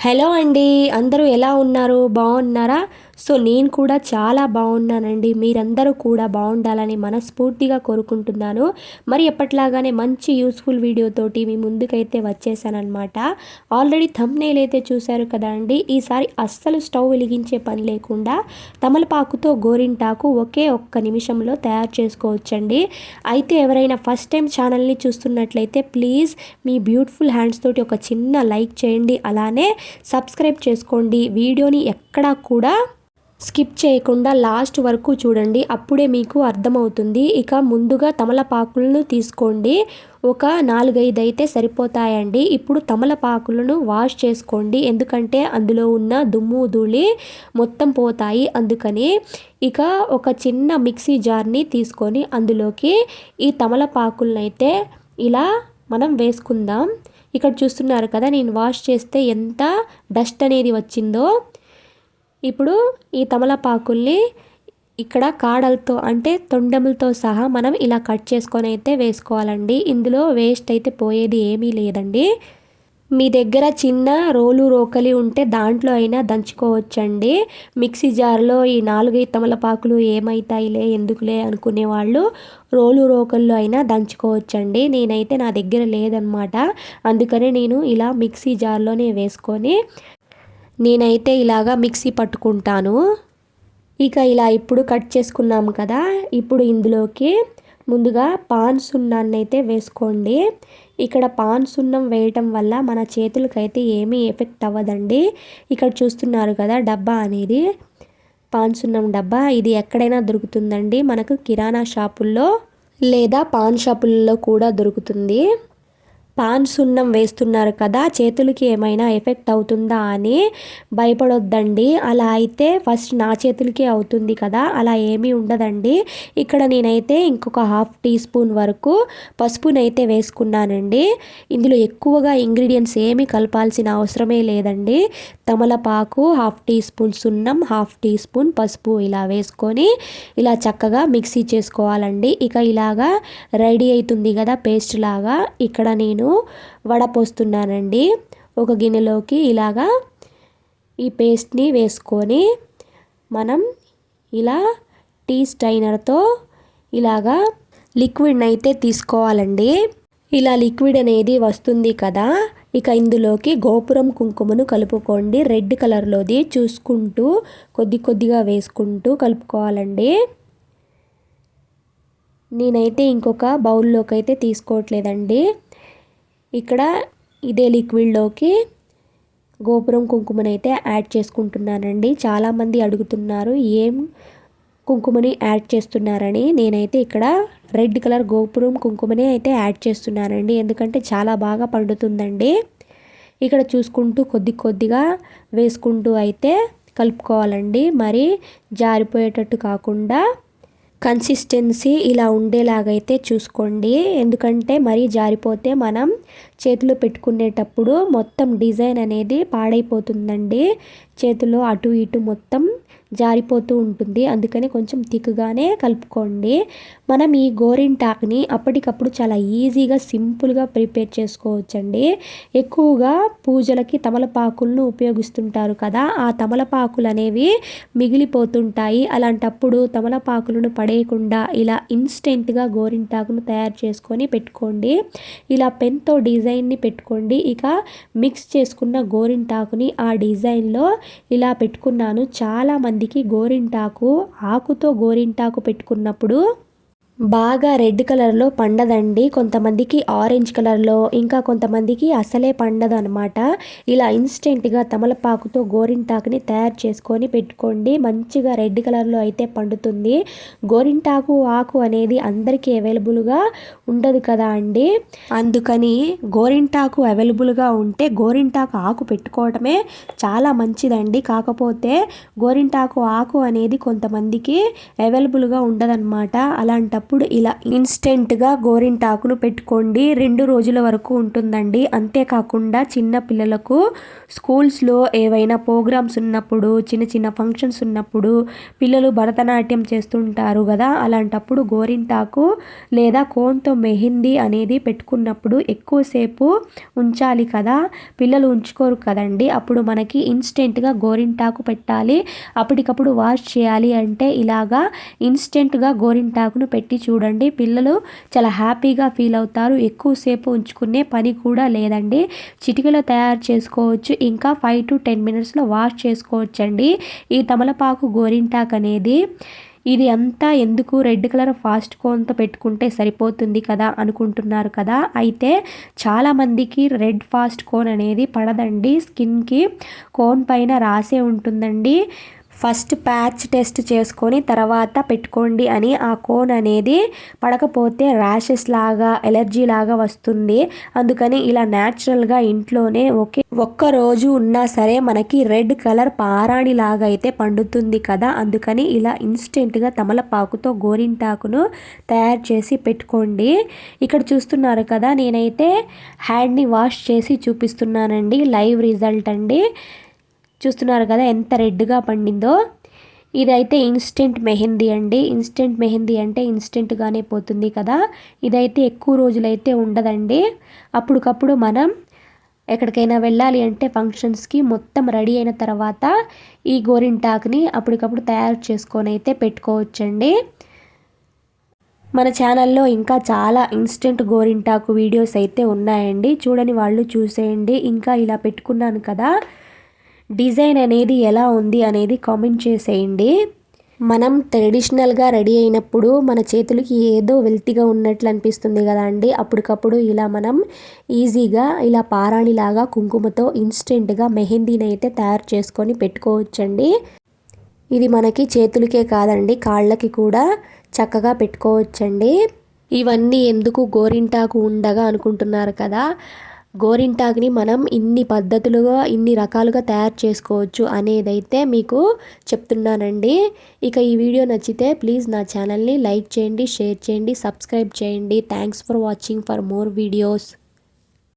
Hello అండి అందరూ ఎలా ఉన్నారు? బాగున్నారా? సో నేను కూడా చాలా బాగున్నానండి. మీరందరూ కూడా బాగుండాలని మనస్ఫూర్తిగా కోరుకుంటున్నాను. మరి ఎప్పట్లాగానే మంచి యూస్ఫుల్ వీడియోతోటి మీ ముందుకైతే వచ్చేసానమాట ఆల్రెడీ థంబ్నైల్ అయితే చూశారు కదా అండి. ఈసారి అస్సలు స్టవ్ వెలిగించే పని లేకుండా తమలపాకుతో గోరింటాకు ఒకే ఒక్క నిమిషంలో తయారు చేసుకోవచ్చండి. అయితే ఎవరైనా ఫస్ట్ టైం ఛానల్ని చూస్తున్నట్లయితే ప్లీజ్ మీ బ్యూటిఫుల్ హ్యాండ్స్ తోటి ఒక చిన్న లైక్ చేయండి. అలానే సబ్స్క్రైబ్ చేసుకోండి. వీడియోని ఎక్కడా కూడా స్కిప్ చేయకుండా లాస్ట్ వరకు చూడండి అప్పుడే మీకు అర్థమవుతుంది. ఇక ముందుగా తమలపాకులను తీసుకోండి. ఒక నాలుగైదు అయితే సరిపోతాయండి. ఇప్పుడు తమలపాకులను వాష్ చేసుకోండి. ఎందుకంటే అందులో ఉన్న దుమ్ము ధూళి మొత్తం పోతాయి. అందుకని ఇక ఒక చిన్న మిక్సీ జార్ని తీసుకొని అందులోకి ఈ తమలపాకులనైతే ఇలా మనం వేసుకుందాం. ఇక్కడ చూస్తున్నారు కదా నేను వాష్ చేస్తే ఎంత డస్ట్ అనేది వచ్చిందో. ఇప్పుడు ఈ తమలపాకుల్ని ఇక్కడ కాడలతో అంటే తొండములతో సహా మనం ఇలా కట్ చేసుకొని అయితే వేసుకోవాలండి. ఇందులో వేస్ట్ అయితే పోయేది ఏమీ లేదండి. మీ దగ్గర చిన్న రోలు రోకలి ఉంటే దాంట్లో అయినా దంచుకోవచ్చండి. మిక్సీ జార్లో ఈ నాలుగు తమలపాకులు ఏమవుతాయిలే ఎందుకులే అనుకునే వాళ్ళు రోలు రోకల్లో అయినా దంచుకోవచ్చండి. నేనైతే నా దగ్గర లేదనమాట అందుకనే నేను ఇలా మిక్సీ జార్లోనే వేసుకొని నేనైతే ఇలాగా మిక్సీ పట్టుకుంటాను. ఇక ఇలా ఇప్పుడు కట్ చేసుకున్నాం కదా ఇప్పుడు ఇందులోకి ముందుగా పాన్ సున్నాన్ని అయితే వేసుకోండి. ఇక్కడ పాన్ సున్నం వేయటం వల్ల మన చేతులకైతే ఏమీ ఎఫెక్ట్ అవ్వదండి. ఇక్కడ చూస్తున్నారు కదా డబ్బా అనేది. పాన్ సున్నం డబ్బా ఇది ఎక్కడైనా దొరుకుతుందండి. మనకు కిరాణా షాపుల్లో లేదా పాన్ షాపుల్లో కూడా దొరుకుతుంది. పాన్ సున్నం వేస్తున్నారు కదా చేతులకి ఏమైనా ఎఫెక్ట్ అవుతుందా అని భయపడొద్దండి. అలా అయితే ఫస్ట్ నా చేతులకే అవుతుంది కదా అలా ఏమీ ఉండదండి. ఇక్కడ నేనైతే ఇంకొక హాఫ్ టీ స్పూన్ వరకు పసుపునైతే వేసుకున్నానండి. ఇందులో ఎక్కువగా ఇంగ్రీడియంట్స్ ఏమీ కలపాల్సిన అవసరమే లేదండి. తమలపాకు హాఫ్ టీ స్పూన్ సున్నం హాఫ్ టీ స్పూన్ పసుపు ఇలా వేసుకొని ఇలా చక్కగా మిక్సీ చేసుకోవాలండి. ఇక ఇలాగా రెడీ అవుతుంది కదా పేస్ట్ లాగా. ఇక్కడ నేను వడపోస్తున్నానండి ఒక గిన్నెలోకి ఇలాగా ఈ పేస్ట్ని వేసుకొని మనం ఇలా టీ స్టైనర్తో ఇలాగా లిక్విడ్ని అయితే తీసుకోవాలండి. ఇలా లిక్విడ్ అనేది వస్తుంది కదా ఇక ఇందులోకి గోపురం కుంకుమను కలుపుకోండి. రెడ్ కలర్లోది చూసుకుంటూ కొద్ది కొద్దిగా వేసుకుంటూ కలుపుకోవాలండి. నేనైతే ఇంకొక బౌల్లోకి అయితే తీసుకోవట్లేదండి. ఇక్కడ ఇదే లిక్విడ్లోకి గోపురం కుంకుమనైతే యాడ్ చేసుకుంటున్నానండి. చాలామంది అడుగుతున్నారు ఏం కుంకుమని యాడ్ చేస్తున్నారని. నేనైతే ఇక్కడ రెడ్ కలర్ గోపురం కుంకుమనే అయితే యాడ్ చేస్తున్నానండి. ఎందుకంటే చాలా బాగా పండుతుందండి. ఇక్కడ చూసుకుంటూ కొద్ది కొద్దిగా వేసుకుంటూ అయితే కలుపుకోవాలండి. మరి జారిపోయేటట్టు కాకుండా కన్సిస్టెన్సీ ఇలా ఉండేలాగైతే చూసుకోండి. ఎందుకంటే మరీ జారిపోతే మనం చేతిలో పెట్టుకునేటప్పుడు మొత్తం డిజైన్ అనేది పాడైపోతుందండి. చేతిలో అటు ఇటు మొత్తం జారిపోతూ ఉంటుంది. అందుకని కొంచెం థిక్గానే కలుపుకోండి. మనం ఈ గోరింటాకుని అప్పటికప్పుడు చాలా ఈజీగా సింపుల్గా ప్రిపేర్ చేసుకోవచ్చండి. ఎక్కువగా పూజలకి తమలపాకులను ఉపయోగిస్తుంటారు కదా ఆ తమలపాకులు అనేవి మిగిలిపోతుంటాయి. అలాంటప్పుడు తమలపాకులను పడేయకుండా ఇలా ఇన్స్టెంట్గా గోరింటాకును తయారు చేసుకొని పెట్టుకోండి. ఇలా పెన్తో డిజైన్ని పెట్టుకోండి. ఇక మిక్స్ చేసుకున్న గోరింటాకుని ఆ డిజైన్లో ఇలా పెట్టుకున్నాను. చాలామందికి మందికి గోరింటాకు ఆకుతో గోరింటాకు పెట్టుకున్నప్పుడు బాగా రెడ్ కలర్లో పండదండి. కొంతమందికి ఆరెంజ్ కలర్లో ఇంకా కొంతమందికి అసలే పండదు అనమాట ఇలా ఇన్స్టెంట్గా తమలపాకుతో గోరింటాకుని తయారు చేసుకొని పెట్టుకోండి. మంచిగా రెడ్ కలర్లో అయితే పండుతుంది. గోరింటాకు ఆకు అనేది అందరికీ అవైలబుల్గా ఉండదు కదా అండి. అందుకని గోరింటాకు అవైలబుల్గా ఉంటే గోరింటాకు ఆకు పెట్టుకోవటమే చాలా మంచిదండి. కాకపోతే గోరింటాకు ఆకు అనేది కొంతమందికి అవైలబుల్గా ఉండదన్నమాట అలాంటప్పుడు అప్పుడు ఇలా ఇన్స్టెంట్గా గోరింటాకును పెట్టుకోండి. రెండు రోజుల వరకు ఉంటుందండి. అంతేకాకుండా చిన్న పిల్లలకు స్కూల్స్లో ఏవైనా ప్రోగ్రామ్స్ ఉన్నప్పుడు చిన్న చిన్న ఫంక్షన్స్ ఉన్నప్పుడు పిల్లలు భరతనాట్యం చేస్తుంటారు కదా! అలాంటప్పుడు గోరింటాకు లేదా కోన్తో మెహందీ అనేది పెట్టుకున్నప్పుడు ఎక్కువసేపు ఉంచాలి కదా! పిల్లలు ఉంచుకోరు కదండి! అప్పుడు మనకి ఇన్స్టెంట్గా గోరింటాకు పెట్టాలి. అప్పటికప్పుడు వాష్ చేయాలి అంటే ఇలాగా ఇన్స్టెంట్గా గోరింటాకును పెట్టి చూడండి. పిల్లలు చాలా హ్యాపీగా ఫీల్ అవుతారు. ఎక్కువసేపు ఉంచుకునే పని కూడా లేదండి. చిటికలో తయారు చేసుకోవచ్చు. ఇంకా ఫైవ్ టు టెన్ మినిట్స్లో వాష్ చేసుకోవచ్చండి. ఈ తమలపాకు గోరింటాకు అనేది ఇది అంతా ఎందుకు రెడ్ కలర్ ఫాస్ట్ కోన్తో పెట్టుకుంటే సరిపోతుంది కదా అనుకుంటున్నారు కదా. అయితే చాలామందికి రెడ్ ఫాస్ట్ కోన్ అనేది పడదండి. స్కిన్కి కోన్ పైన రాసే ఉంటుందండి. ఫస్ట్ ప్యాచ్ టెస్ట్ చేసుకొని తర్వాత పెట్టుకోండి అని ఆ కోన్ అనేది పడకపోతే ర్యాషెస్ లాగా ఎలర్జీ లాగా వస్తుంది. అందుకని ఇలా న్యాచురల్గా ఇంట్లోనే ఒకే ఒక్క రోజు ఉన్నా సరే మనకి రెడ్ కలర్ పారాణి లాగా అయితే పండుతుంది కదా. అందుకని ఇలా ఇన్స్టెంట్గా తమలపాకుతో గోరింటాకును తయారు చేసి పెట్టుకోండి. ఇక్కడ చూస్తున్నారు కదా నేనైతే హ్యాండ్ని వాష్ చేసి చూపిస్తున్నానండి. లైవ్ రిజల్ట్ అండి. చూస్తున్నారు కదా ఎంత రెడ్గా పండిందో. ఇదైతే ఇన్స్టెంట్ మెహందీ అండి. ఇన్స్టెంట్ మెహందీ అంటే ఇన్స్టెంట్గానే పోతుంది కదా. ఇదైతే ఎక్కువ రోజులైతే ఉండదండి. అప్పటికప్పుడు మనం ఎక్కడికైనా వెళ్ళాలి అంటే ఫంక్షన్స్కి మొత్తం రెడీ అయిన తర్వాత ఈ గోరింటాకుని అప్పటికప్పుడు తయారు చేసుకొని అయితే పెట్టుకోవచ్చండి. మన ఛానల్లో ఇంకా చాలా ఇన్స్టెంట్ గోరింటాకు వీడియోస్ అయితే ఉన్నాయండి. చూడని వాళ్ళు చూసేయండి. ఇంకా ఇలా పెట్టుకున్నాను కదా. డిజైన్ అనేది ఎలా ఉంది అనేది కామెంట్ చేసేయండి. మనం ట్రెడిషనల్గా రెడీ అయినప్పుడు మన చేతులకి ఏదో వెల్తిగా ఉన్నట్లు అనిపిస్తుంది కదా అండి. అప్పటికప్పుడు ఇలా మనం ఈజీగా ఇలా పారాణిలాగా కుంకుమతో ఇన్స్టెంట్గా మెహందీని అయితే తయారు చేసుకొని పెట్టుకోవచ్చండి. ఇది మనకి చేతులకే కాదండి కాళ్ళకి కూడా చక్కగా పెట్టుకోవచ్చండి. ఇవన్నీ ఎందుకు గోరింటాకు ఉండగా అనుకుంటున్నారు కదా? గోరింటాకుని మనం ఇన్ని పద్ధతులుగా ఇన్ని రకాలుగా తయారు చేసుకోవచ్చు అనేదైతే మీకు చెప్తున్నానండి. ఇక ఈ వీడియో నచ్చితే ప్లీజ్ నా ఛానల్ని లైక్ చేయండి షేర్ చేయండి సబ్స్క్రైబ్ చేయండి. Thanks for watching for more videos